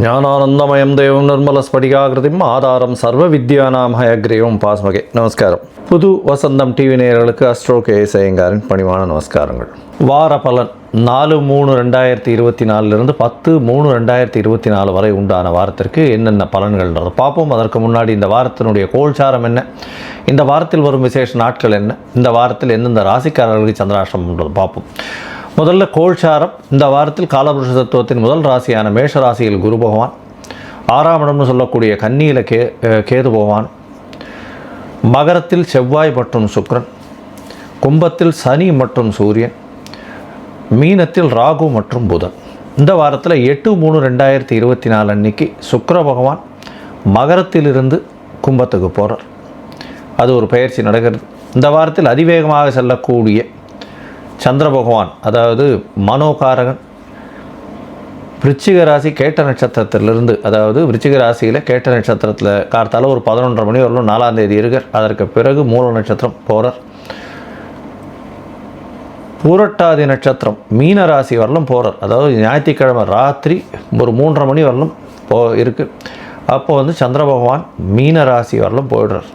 ஞானானந்தமயம் தேவம் நிர்மல ஸ்படிகாகிருதிம் ஆதாரம் சர்வ வித்யானாம் ஹயக்ரீவம் பாஸ்மகே. நமஸ்காரம். புது வசந்தம் டிவி நேயர்களுக்கு அஸ்ட்ரோ கே செய்யங்காரின் பணிவான நமஸ்காரங்கள். வார பலன் நாலு மூணு ரெண்டாயிரத்தி இருபத்தி நாலுலேருந்து பத்து மூணு ரெண்டாயிரத்தி இருபத்தி நாலு வரை உண்டான வாரத்திற்கு என்னென்ன பலன்கள்ன்றது பார்ப்போம். அதற்கு முன்னாடி இந்த வாரத்தினுடைய கோல்சாரம் என்ன? இந்த வாரத்தில் வரும் விசேஷ நாட்கள் என்ன? இந்த வாரத்தில் எந்தெந்த ராசிக்காரர்களுக்கு சந்திராஷ்டிரம் பார்ப்போம். முதல்ல கோல்சாரம். இந்த வாரத்தில் காலபுருஷ தத்துவத்தின் முதல் ராசியான மேஷ ராசியில் குரு பகவான். ஆறாம் இடம்னு சொல்லக்கூடிய கன்னியில் கே கேது பகவான். மகரத்தில் செவ்வாய் மற்றும் சுக்ரன் கும்பத்தில் சனி மற்றும் சூரியன். மீனத்தில் ராகு மற்றும் புதன். இந்த வாரத்தில் எட்டு மூணு ரெண்டாயிரத்தி இருபத்தி நாலு அன்னைக்கு சுக்கர பகவான் மகரத்திலிருந்து கும்பத்துக்கு போகிறார் அது ஒரு பயிற்சி நடக்கிறது. இந்த வாரத்தில் அதிவேகமாக செல்லக்கூடிய சந்திர பகவான் அதாவது மனோகாரகன் விருச்சிக ராசி கேட்ட நட்சத்திரத்திலிருந்து அதாவது விருச்சிக ராசியில் கேட்ட நட்சத்திரத்தில் கார்த்தால ஒரு பதினொன்றரை மணி வரலும் நாலாம் தேதி இருக்கார் அதற்கு பிறகு மூல நட்சத்திரம் போகிறார் பூரட்டாதி நட்சத்திரம் மீன ராசி வரலும் போகிறார் அதாவது ஞாயிற்றுக்கிழமை ராத்திரி ஒரு மூன்றரை மணி வரலும் போ இருக்குது அப்போது வந்து சந்திர பகவான் மீன ராசி வரலும் போயிடுறார்.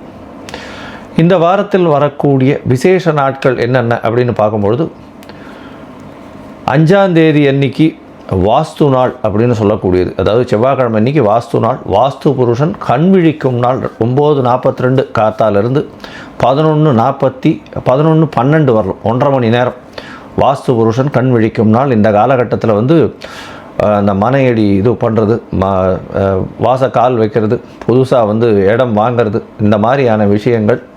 இந்த வாரத்தில் வரக்கூடிய விசேஷ நாட்கள் என்னென்ன அப்படின்னு பார்க்கும்பொழுது அஞ்சாந்தேதி அன்னைக்கு வாஸ்து நாள் அப்படின்னு சொல்லக்கூடியது. அதாவது செவ்வாய்க்கிழமை அன்னைக்கு வாஸ்து நாள். வாஸ்து புருஷன் கண் விழிக்கும் நாள். ஒம்பது நாற்பத்தி ரெண்டு காத்தாலிருந்து பதினொன்று நாற்பத்தி பதினொன்று பன்னெண்டு வரலாம் ஒன்றரை மணி நேரம் வாஸ்து புருஷன் கண் விழிக்கும் நாள். இந்த காலகட்டத்தில் வந்து அந்த மனையடி இது பண்ணுறது ம வாச கால் வைக்கிறது புதுசாக வந்து இடம் வாங்கிறது இந்த மாதிரியான விஷயங்கள்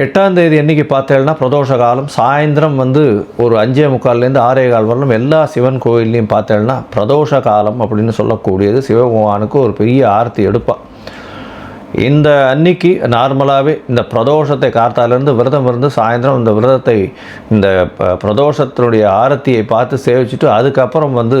எட்டாம் தேதி என்றைக்கு பார்த்தேன்னா பிரதோஷ காலம். சாயந்தரம் வந்து ஒரு அஞ்சே முக்கால்லேருந்து ஆறே கால் வரலும் எல்லா சிவன் கோயில்லையும் பார்த்தேன்னா பிரதோஷ காலம் அப்படின்னு சொல்லக்கூடியது. சிவபகவானுக்கு ஒரு பெரிய ஆரத்தி எடுப்பான் இந்த அன்னைக்கு நார்மலாகவே இந்த பிரதோஷத்தை காத்தாலேருந்து விரதம் இருந்து சாயந்தரம் இந்த விரதத்தை இந்த ப- பிரதோஷத்தினுடைய ஆரத்தியை பார்த்து சேவிச்சுட்டு அதுக்கப்புறம் வந்து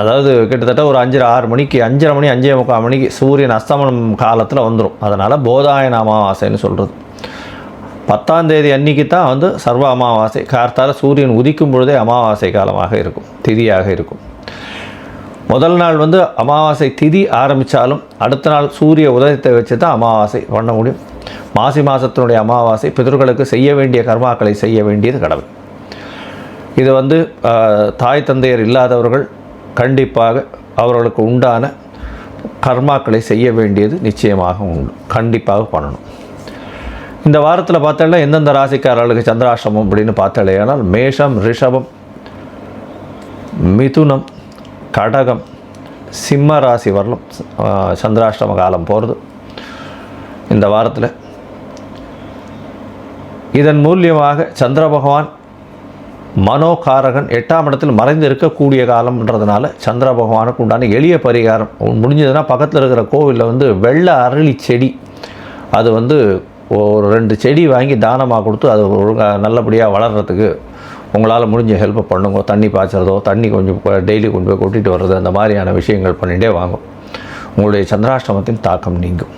அதாவது கிட்டத்தட்ட ஒரு அஞ்சரை ஆறு மணிக்கு அஞ்சரை மணி அஞ்சே முக்கால் மணிக்கு சூரியன் அஸ்தமனம் காலத்தில் வந்துடும் அதனால் போதாயன அமாவாசைன்னு சொல்கிறது பத்தாம் தேதி அன்னைக்கு தான் வந்து சர்வ அமாவாசை. கார்த்தால சூரியன் உதிக்கும் பொழுதே அமாவாசை காலமாக இருக்கும். திதியாக இருக்கும். முதல் நாள் வந்து அமாவாசை திதி ஆரம்பித்தாலும் அடுத்த நாள் சூரிய உதயத்தை வச்சு தான் அமாவாசை பண்ண முடியும். மாசி மாதத்தினுடைய அமாவாசை பிதர்களுக்கு செய்ய வேண்டிய கர்மாக்களை செய்ய வேண்டியது கடவுள். இது வந்து தாய் தந்தையர் இல்லாதவர்கள் கண்டிப்பாக அவர்களுக்கு உண்டான கர்மாக்களை செய்ய வேண்டியது நிச்சயமாக உண்டு. கண்டிப்பாக பண்ணணும். இந்த வாரத்தில் பார்த்தாலே எந்தெந்த ராசிக்காரர்களுக்கு சந்திராஷ்டமம் அப்படின்னு பார்த்தாலே ஆனால் மேஷம் ரிஷபம் மிதுனம் கடகம் சிம்ம ராசி வரலும் சந்திராஷ்டம காலம் போகிறது இந்த வாரத்தில். இதன் மூலியமாக சந்திர பகவான் மனோகாரகன் எட்டாம் இடத்தில் மறைந்து இருக்கக்கூடிய காலம்ன்றதுனால சந்திர பகவானுக்கு உண்டான எளிய பரிகாரம். முடிஞ்சதுன்னா பக்கத்தில் இருக்கிற கோவிலில் வந்து வெள்ளை அரளி செடி. அது வந்து ஒரு ரெண்டு செடி வாங்கி தானமாக கொடுத்து அது ஒழுங்காக நல்லபடியாக வளர்கிறதுக்கு உங்களால் முடிஞ்ச ஹெல்ப் பண்ணுங்க. தண்ணி பாய்ச்சறதோ தண்ணி கொஞ்சம் டெய்லி கொண்டு போய் கொட்டிட்டு வர்றது அந்த மாதிரியான விஷயங்கள் பண்ணிகிட்டே வாங்கும் உங்களுடைய சந்திராஷ்டமத்தின் தாக்கம் நீங்கும்.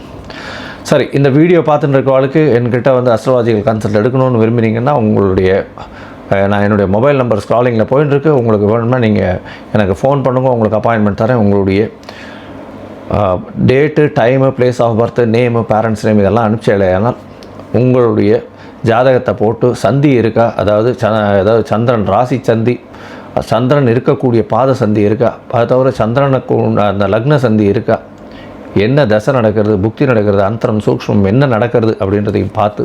சரி இந்த வீடியோ பார்த்துட்டு இருக்கவளுக்கு என்கிட்ட வந்து அஸ்ட்ராலஜிக்கல் கன்சல்ட் எடுக்கணும்னு விரும்புனீங்கன்னா உங்களுடைய நான் என்னுடைய மொபைல் நம்பர் ஸ்க்ராலிங்கில் போயின்னு இருக்கு உங்களுக்கு வேணும்னா நீங்கள் எனக்கு ஃபோன் பண்ணுங்க உங்களுக்கு அப்பாயின்மெண்ட் தரேன். உங்களுடைய date time place of birth name parents name இதெல்லாம் அனுப்பிச்சேனால் உங்களுடைய ஜாதகத்தை போட்டு சந்தி இருக்கா? அதாவது ச அதாவது சந்திரன் ராசி சந்தி சந்திரன் இருக்கக்கூடிய பாத சந்தி இருக்கா? அதை தவிர சந்திரனுக்கு அந்த லக்ன சந்தி இருக்கா? என்ன தசை நடக்கிறது? புக்தி நடக்கிறது? அந்தரம் சூக்ஷ்மம் என்ன நடக்கிறது? அப்படின்றதையும் பார்த்து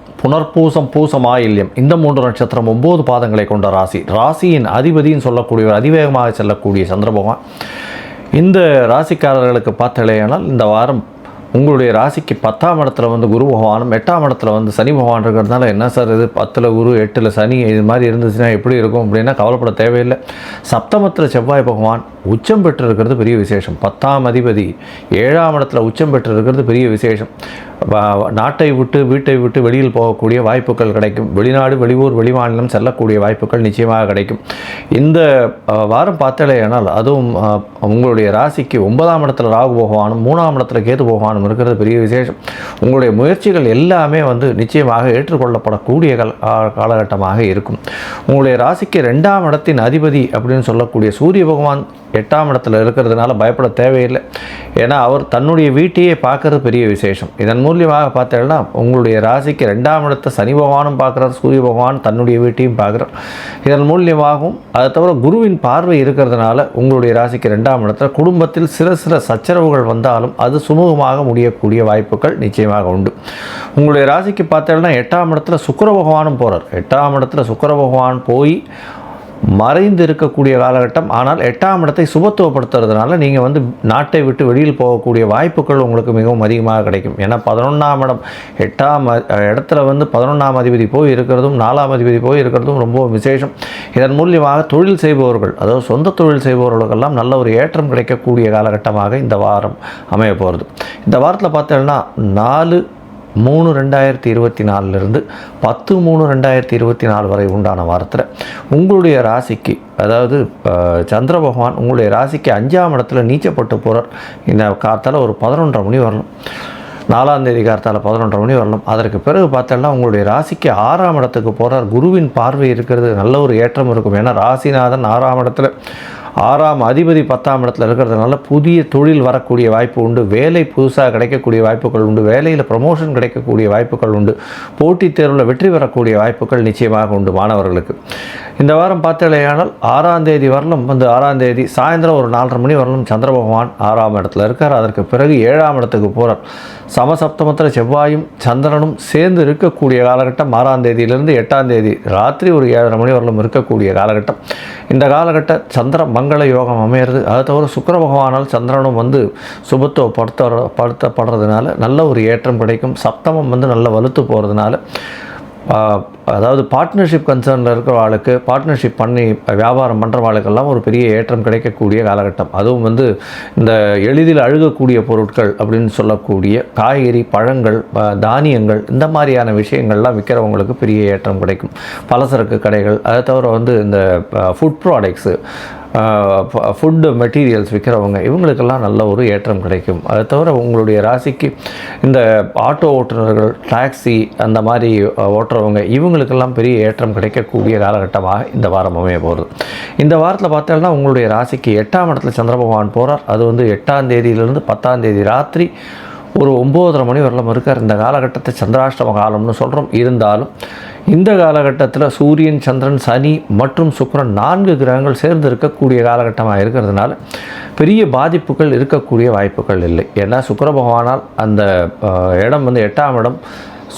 புனர்பூசம் பூசம் ஆயில்யம். இந்த மூன்று நட்சத்திரம் ஒம்பது பாதங்களை கொண்ட ராசி. ராசியின் அதிபதின்னு சொல்லக்கூடியவர் அதிவேகமாக செல்லக்கூடிய சந்திரபகவான். இந்த ராசிக்காரர்களுக்கு பார்த்தலையானால் இந்த வாரம் உங்களுடைய ராசிக்கு பத்தாம் இடத்துல வந்து குரு பகவானும் எட்டாம் இடத்துல வந்து சனி பகவான் இருக்கிறதுனால என்ன சார் இது? பத்தில் குரு எட்டில் சனி இது மாதிரி இருந்துச்சுன்னா எப்படி இருக்கும் அப்படின்னா கவலைப்பட தேவையில்லை. சப்தமத்தில் செவ்வாய் பகவான் உச்சம் பெற்று இருக்கிறது பெரிய விசேஷம். பத்தாம் அதிபதி ஏழாம் இடத்துல உச்சம் பெற்று இருக்கிறது பெரிய விசேஷம். நாட்டை விட்டு வீட்டை விட்டு வெளியில் போகக்கூடிய வாய்ப்புகள் கிடைக்கும். வெளிநாடு வெளியூர் வெளிமாநிலம் செல்லக்கூடிய வாய்ப்புகள் நிச்சயமாக கிடைக்கும். இந்த வாரம் பார்த்தலையானால் அதுவும் உங்களுடைய ராசிக்கு ஒன்பதாம் இடத்துல ராகு பகவானும் மூணாம் இடத்துல கேது பகவானும் இருக்கிறது பெரிய விசேஷம். உங்களுடைய முயற்சிகள் எல்லாமே வந்து நிச்சயமாக ஏற்றுக்கொள்ளப்படக்கூடிய கால காலகட்டமாக இருக்கும். உங்களுடைய ராசிக்கு ரெண்டாம் இடத்தின் அதிபதி அப்படின்னு சொல்லக்கூடிய சூரிய பகவான் எட்டாம் இடத்துல இருக்கிறதுனால பயப்பட தேவையில்லை. ஏன்னா அவர் தன்னுடைய வீட்டையே பார்க்கறது பெரிய விசேஷம். இதன் மூலியமாக பார்த்தீங்கன்னா உங்களுடைய ராசிக்கு ரெண்டாம் இடத்தை சனி பகவானும் பார்க்குறார் சூரிய பகவான் தன்னுடைய வீட்டையும் பார்க்குறார். இதன் மூலியமாகவும் அதை தவிர குருவின் பார்வை இருக்கிறதுனால உங்களுடைய ராசிக்கு ரெண்டாம் இடத்துல குடும்பத்தில் சில சில சச்சரவுகள் வந்தாலும் அது சுமூகமாக முடியக்கூடிய வாய்ப்புகள் நிச்சயமாக உண்டு. உங்களுடைய ராசிக்கு பார்த்தீங்கன்னா எட்டாம் இடத்துல சுக்கர பகவானும் போகிறார் எட்டாம் இடத்துல சுக்கர பகவான் போய் மறைந்து இருக்கக்கூடிய காலகட்டம். ஆனால் எட்டாம் இடத்தை சுபத்துவப்படுத்துறதுனால நீங்கள் வந்து நாட்டை விட்டு வெளியில் போகக்கூடிய வாய்ப்புகள் உங்களுக்கு மிகவும் அதிகமாக கிடைக்கும். ஏன்னா பதினொன்றாம் இடம் எட்டாம் இடத்துல வந்து பதினொன்றாம் அதிபதி போய் இருக்கிறதும் நாலாம் அதிபதி போய் இருக்கிறதும் ரொம்ப விசேஷம். இதன் மூலியமாக தொழில் செய்பவர்கள் அதாவது சொந்த தொழில் செய்பவர்களுக்கெல்லாம் நல்ல ஒரு ஏற்றம் கிடைக்கக்கூடிய காலகட்டமாக இந்த வாரம் அமைய போகிறது இந்த வாரத்தில் பார்த்தோன்னா நாலு மூணு ரெண்டாயிரத்தி இருபத்தி நாலுலேருந்து பத்து மூணு ரெண்டாயிரத்தி இருபத்தி நாலு வரை உண்டான வாரத்தில் உங்களுடைய ராசிக்கு அதாவது சந்திர பகவான் உங்களுடைய ராசிக்கு அஞ்சாம் இடத்துல நீச்சப்பட்டு போகிறார் இந்த காலத்தால் ஒரு பதினொன்றரை மணி வரணும். நாலாம் தேதி காலத்தால் பதினொன்றரை மணி வரலாம் அதற்கு பிறகு பார்த்தோம்னா உங்களுடைய ராசிக்கு ஆறாம் இடத்துக்கு போகிறார் குருவின் பார்வை இருக்கிறது. நல்ல ஒரு ஏற்றம் இருக்கும். ஏன்னா ராசிநாதன் ஆறாம் இடத்துல ஆறாம் அதிபதி பத்தாம் இடத்துல இருக்கிறதுனால புதிய தொழில் வரக்கூடிய வாய்ப்பு உண்டு. வேலை புதுசாக கிடைக்கக்கூடிய வாய்ப்புகள் உண்டு. வேலையில் ப்ரமோஷன் கிடைக்கக்கூடிய வாய்ப்புகள் உண்டு. போட்டித் தேர்வில் வெற்றி பெறக்கூடிய வாய்ப்புகள் நிச்சயமாக உண்டு மாணவர்களுக்கு. இந்த வாரம் பார்த்தாலேயானால் ஆறாம் தேதி வரலும் வந்து ஆறாம் தேதி சாயந்தரம் ஒரு நாலரை மணி வரலும் சந்திர பகவான் ஆறாம் இடத்துல இருக்கார். அதற்கு பிறகு ஏழாம் இடத்துக்கு போகிறார் சமசப்தமத்தில் செவ்வாயும் சந்திரனும் சேர்ந்து இருக்கக்கூடிய காலகட்டம் ஆறாம் தேதியிலிருந்து எட்டாம் தேதி. ராத்திரி ஒரு ஏழரை மணி வரலும் இருக்கக்கூடிய காலகட்டம். இந்த காலகட்ட சந்திர மங்கள யோகம் அமையிறது. அதை தவிர சுக்கர பகவானால் சந்திரனும் வந்து சுபத்துவப்படுத்த படுத்தப்படுறதுனால நல்ல ஒரு ஏற்றம் கிடைக்கும். சப்தமம் வந்து நல்ல வலுத்து போகிறதுனால அதாவது பார்ட்னர்ஷிப் கன்சர்னில் இருக்கிற ஆளுக்கு பார்ட்னர்ஷிப் பண்ணி வியாபாரம் பண்ணுறவாளுக்கெல்லாம் ஒரு பெரிய ஏற்றம் கிடைக்கக்கூடிய காலகட்டம். அதுவும் வந்து இந்த எளிதில் அழுகக்கூடிய பொருட்கள் அப்படின்னு சொல்லக்கூடிய காய்கறி பழங்கள் தானியங்கள் இந்த மாதிரியான விஷயங்கள்லாம் விற்கிறவங்களுக்கு பெரிய ஏற்றம் கிடைக்கும். பலசரக்கு கடைகள் அதை தவிர வந்து இந்த ஃபுட் ப்ராடக்ட்ஸு ஃபுட்டு மெட்டீரியல்ஸ் விற்கிறவங்க இவங்களுக்கெல்லாம் நல்ல ஒரு ஏற்றம் கிடைக்கும். அதை தவிர உங்களுடைய ராசிக்கு இந்த ஆட்டோ ஓட்டுநர்கள் டாக்ஸி அந்த மாதிரி ஓட்டுறவங்க இவங்களுக்கெல்லாம் பெரிய ஏற்றம் கிடைக்கக்கூடிய காலகட்டமாக இந்த வாரம் அமைய போகிறது இந்த வாரத்தில் பார்த்தோம்னா உங்களுடைய ராசிக்கு எட்டாம் இடத்துல சந்திர பகவான் போகிறார் அது வந்து எட்டாம் தேதியிலிருந்து பத்தாம் தேதி ராத்திரி ஒரு ஒம்போதரை மணி வரலாம் இருக்கார். இந்த காலகட்டத்தை சந்திராஷ்டம காலம்னு சொல்கிறோம் இருந்தாலும் இந்த காலகட்டத்தில் சூரியன் சந்திரன் சனி மற்றும் சுக்கரன் நான்கு கிரகங்கள் சேர்ந்து இருக்கக்கூடிய காலகட்டமாக இருக்கிறதுனால பெரிய பாதிப்புகள் இருக்கக்கூடிய வாய்ப்புகள் இல்லை. ஏன்னா சுக்கர பகவானால் அந்த இடம் வந்து எட்டாம் இடம்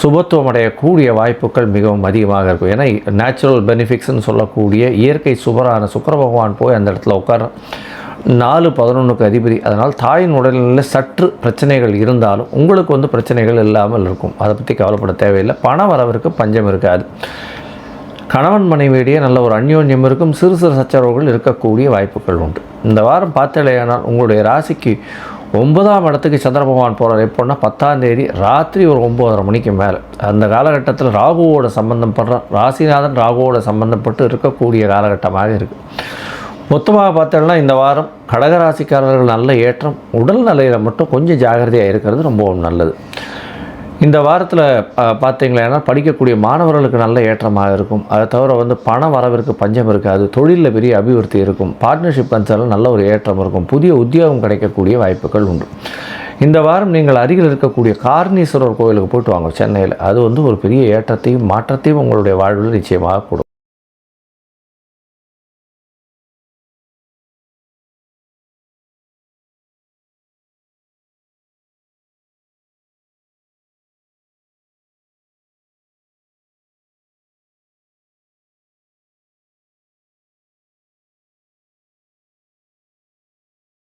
சுபத்துவம் அடையக்கூடிய வாய்ப்புகள் மிகவும் அதிகமாக இருக்கும். ஏன்னா நேச்சுரல் பெனிஃபிட்ஸ்னு சொல்லக்கூடிய இயற்கை சுபரான சுக்கர பகவான் போய் அந்த இடத்துல உட்கார நாலு பதினொன்றுக்கு அதிபதி. அதனால் தாயின் உடல்நிலையில் சற்று பிரச்சனைகள் இருந்தாலும் உங்களுக்கு வந்து பிரச்சனைகள் இல்லாமல் இருக்கும். அதை பற்றி கவலைப்பட தேவையில்லை. பண வரவிற்கு பஞ்சம் இருக்காது. கணவன் மனைவியிடையே நல்ல ஒரு அந்யோன்யம் இருக்கும். சிறு சிறு சச்சரவுகள் இருக்கக்கூடிய வாய்ப்புகள் உண்டு. இந்த வாரம் பார்த்தலையானால் உங்களுடைய ராசிக்கு ஒன்பதாம் இடத்துக்கு சந்திர பகவான் போகிறார் எப்போன்னா பத்தாம் தேதி ராத்திரி ஒரு ஒம்போதரை மணிக்கு மேலே. அந்த காலகட்டத்தில் ராகுவோட சம்பந்தம் படுற ராசிநாதன் ராகுவோட சம்பந்தப்பட்டு இருக்கக்கூடிய காலகட்டமாக இருக்குது மொத்தமாக பார்த்தோம்னா இந்த வாரம் கடகராசிக்காரர்கள் நல்ல ஏற்றம் உடல் நிலையில் மட்டும் கொஞ்சம் ஜாகிரதையாக இருக்கிறது ரொம்பவும் நல்லது. இந்த வாரத்தில் பார்த்தீங்களா படிக்கக்கூடிய மாணவர்களுக்கு நல்ல ஏற்றமாக இருக்கும். அதை தவிர வந்து பண வரவிற்கு பஞ்சம் இருக்காது. தொழிலில் பெரிய அபிவிருத்தி இருக்கும். பார்ட்னர்ஷிப் கன்சர்னில் நல்ல ஒரு ஏற்றம் இருக்கும். புதிய உத்தியோகம் கிடைக்கக்கூடிய வாய்ப்புகள் உண்டு. இந்த வாரம் நீங்கள் அருகில் இருக்கக்கூடிய கார்ணீஸ்வரர் கோயிலுக்கு போயிட்டு வாங்க சென்னையில். அது வந்து ஒரு பெரிய ஏற்றத்தையும் மாற்றத்தையும் உங்களுடைய வாழ்வில் நிச்சயமாக கொடுக்கும்.